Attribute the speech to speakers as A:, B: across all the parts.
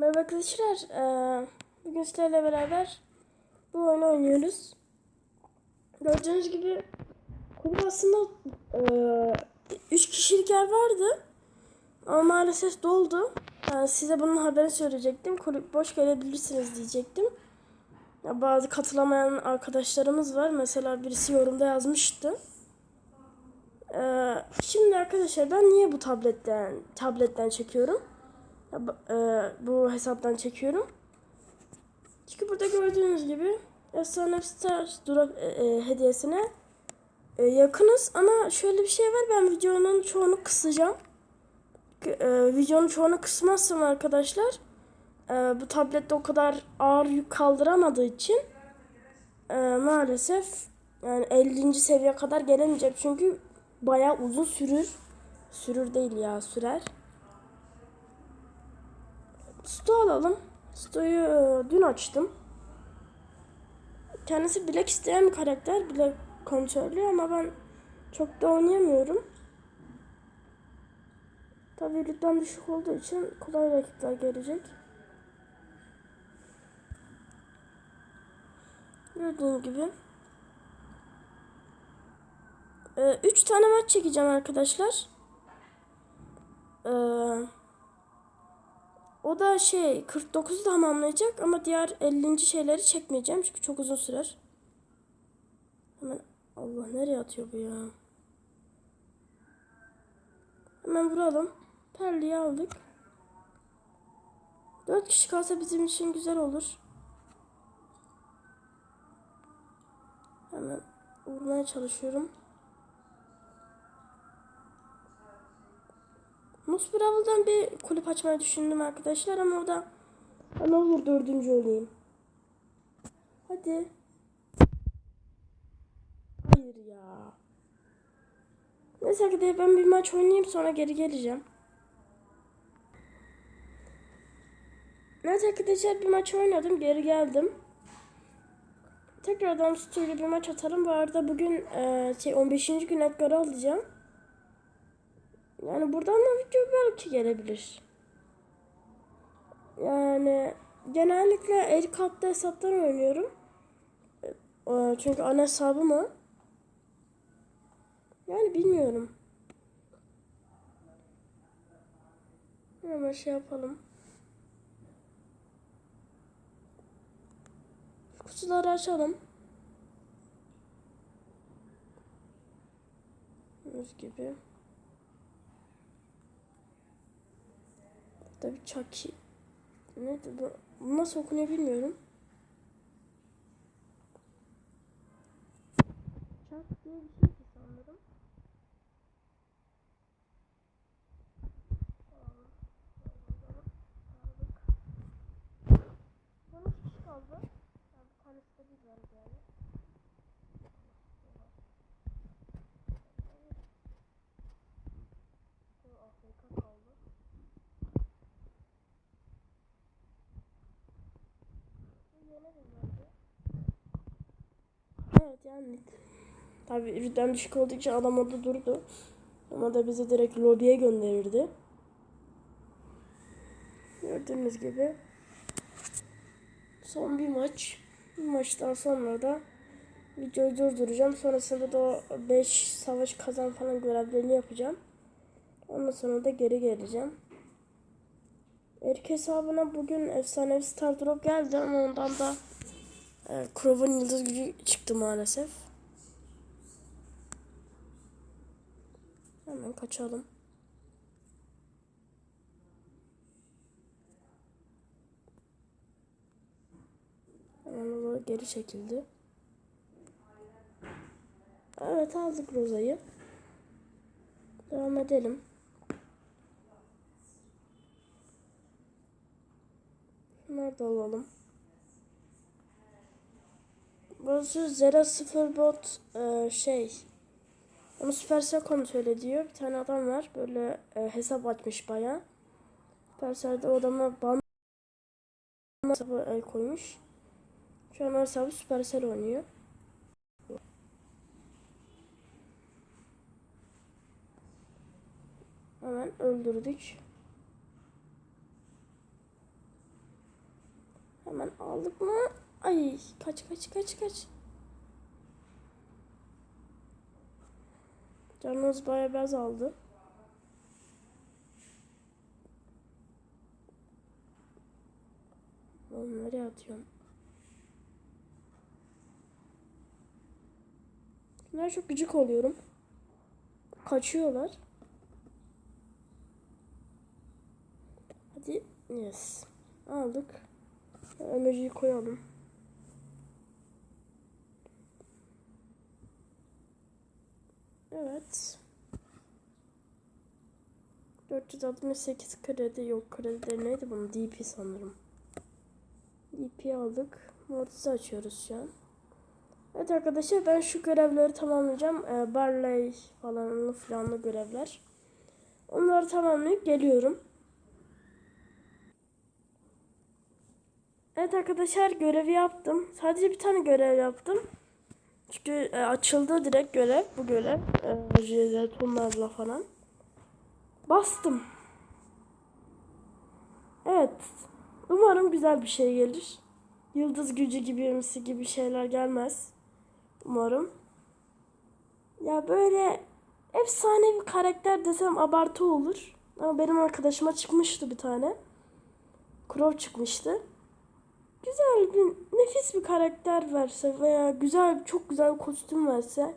A: Merhaba arkadaşlar. Bugün sizlerle beraber bu oyunu oynuyoruz. Gördüğünüz gibi kulüp aslında 3 kişilik yer vardı. Ama maalesef doldu. Yani size bunun haberini söyleyecektim. Kulüp boş gelebilirsiniz diyecektim. Ya bazı katılamayan arkadaşlarımız var. Mesela birisi yorumda yazmıştı. Şimdi arkadaşlar ben niye bu tabletten tabletten çekiyorum? E, bu hesaptan çekiyorum. Çünkü burada gördüğünüz gibi Efsane Star drop e, e, hediyesine e, yakınız ama şöyle bir şey var ben videonun çoğunu kısacağım. E, videonun çoğunu kısmazsam arkadaşlar e, bu tablette o kadar ağır yük kaldıramadığı için e, maalesef yani 50. seviye kadar gelemeyeceğim çünkü bayağı uzun sürür. Sürür değil ya sürer. Sto alalım. Sto'yu e, dün açtım. Kendisi bilek isteyen bir karakter. Bilek kontrolü ama ben çok da oynayamıyorum. Tabii rütbem düşük olduğu için kolay rakipler gelecek. Gördüğünüz gibi. 3 tane maç çekeceğim arkadaşlar. Eee o da şey 49 tamamlayacak ama diğer 50. şeyleri çekmeyeceğim çünkü çok uzun sürer. Hemen Allah nereye atıyor bu ya? Hemen vuralım. Perli'yi aldık. 4 kişi kalsa bizim için güzel olur. Hemen vurmaya çalışıyorum. Mus Bravel'dan bir kulüp açmayı düşündüm arkadaşlar ama o da ne olur dördüncü olayım. Hadi. Hayır ya. Neyse arkadaşlar ben bir maç oynayayım sonra geri geleceğim. Evet arkadaşlar bir maç oynadım geri geldim. Tekrardan stüdyo bir maç atarım. Bu arada bugün e, şey 15. gün Edgar'ı alacağım. Yani buradan da video belki gelebilir. Yani genellikle el kapta hesaptan oynuyorum. Ee, Çünkü ana hesabım o. Yani bilmiyorum. Hemen şey yapalım. Kutuları açalım. Gördüğünüz gibi. Tabii Chucky. Neydi bu? Nasıl okunuyor bilmiyorum. Chuck diye bir şeydi sanırım. Son üç kişi kaldı. Yani bir tanesi de biz varız yani. Bu Afrika kaldı. Evet yani. Tabi rütben düşük olduğu adam orada durdu. Ama da bizi direkt lobiye gönderirdi. Gördüğünüz gibi. Son bir maç. Bir maçtan sonra da videoyu durduracağım. Sonrasında da o 5 savaş kazan falan görevlerini yapacağım. Ondan sonra da geri geleceğim. Erk hesabına bugün efsanevi Star Drop geldi ama ondan da e, Crow'un yıldız gücü çıktı maalesef. Hemen kaçalım. Hemen geri çekildi. Evet aldık Roza'yı. Devam edelim. Da alalım. Burası Zera 0 bot e, şey. Onu Supercell kontrol ediyor. Bir tane adam var. Böyle e, hesap açmış baya. Supercell'de o adama ban hesabı el koymuş. Şu an hesabı Supercell oynuyor. Hemen öldürdük. Aldık mı? Ay kaç kaç kaç kaç. Canımız bayağı biraz aldı. Oğlum nereye atıyorum? Bunlar çok gıcık oluyorum. Kaçıyorlar. Hadi yes. Aldık. Emojiyi koyalım. Evet. 468 kredi yok kredileri neydi bunun DP sanırım. DP aldık. Mortis'i açıyoruz şu an. Evet arkadaşlar ben şu görevleri tamamlayacağım. Ee, Barley falan filanlı görevler. Onları tamamlayıp geliyorum. Evet arkadaşlar görevi yaptım. Sadece bir tane görev yaptım. Çünkü e, açıldı direkt görev bu görev. E, falan. Bastım. Evet. Umarım güzel bir şey gelir. Yıldız gücü gibi gibi şeyler gelmez. Umarım. Ya böyle efsane bir karakter desem abartı olur. Ama benim arkadaşıma çıkmıştı bir tane. Crow çıkmıştı. Güzel bir, nefis bir karakter verse veya güzel, çok güzel bir kostüm verse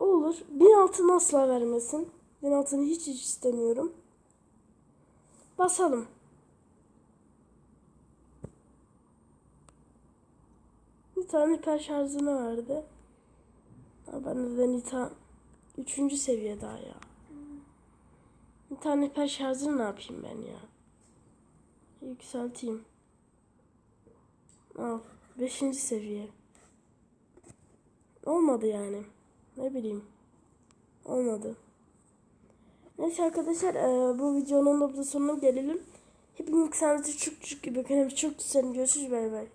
A: olur. Bin altın asla vermesin. Bin altını hiç hiç istemiyorum. Basalım. Bir tane hiper şarjını verdi. Ben de Nita üçüncü seviye daha ya. Bir tane hiper şarjını ne yapayım ben ya? Yükselteyim. Al. Beşinci seviye. Olmadı yani. Ne bileyim. Olmadı. Neyse arkadaşlar e, bu videonun da sonuna gelelim. Hepiniz kendinize çok çok iyi bakın. Çok güzel. Görüşürüz. Bay bay.